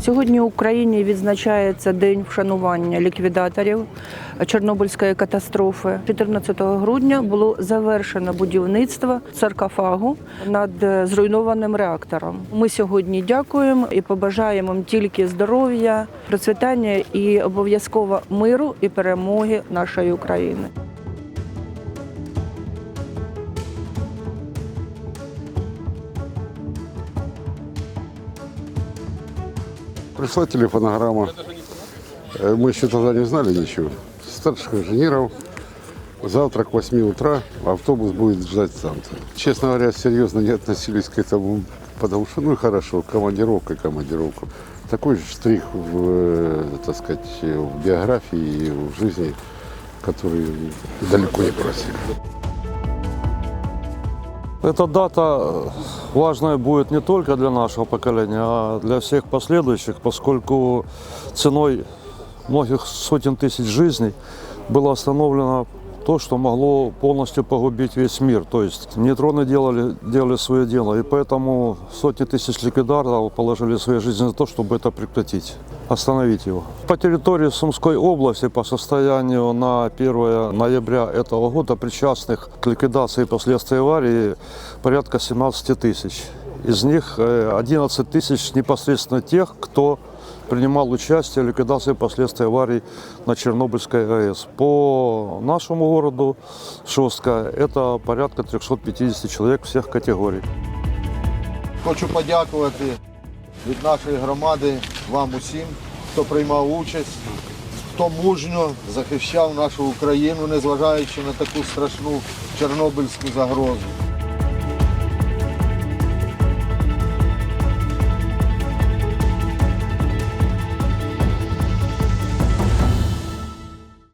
Сьогодні в Україні відзначається день вшанування ліквідаторів Чорнобильської катастрофи. 14 грудня було завершено будівництво саркофагу над зруйнованим реактором. Ми сьогодні дякуємо і побажаємо тільки здоров'я, процвітання і обов'язково миру і перемоги нашої України. Пришла телефонограмма. Э, Мы еще тогда не знали ничего. Старших инженеров. Завтра к 8 утра автобус будет ждать там. Честно говоря, серьезно не относились к этому, потому что, ну и хорошо, командировка и командировка. Такой же штрих в, э, так сказать, в биографии и в жизни, который далеко не просили. Эта дата э, важная будет не только для нашего поколения, а для всех последующих, поскольку ценой многих сотен тысяч жизней было остановлено то, что могло полностью погубить весь мир. То есть нейтроны делали, делали свое дело, и поэтому сотни тысяч ликвидаторов положили свои жизни за то, чтобы это прекратить, остановить его. По территории Сумской области по состоянию на 1 ноября этого года причастных к ликвидации последствий аварии порядка 17 тысяч. Из них э, 11 тысяч непосредственно тех, кто принимал участие в ликвидации последствий аварий на Чернобыльской АЭС. По нашему городу Шостка это порядка 350 человек всех категорий. Хочу подякувати від нашої громади вам усім, хто приймав участь, хто мужньо захищав нашу Україну, незважаючи на таку страшну чорнобильську загрозу.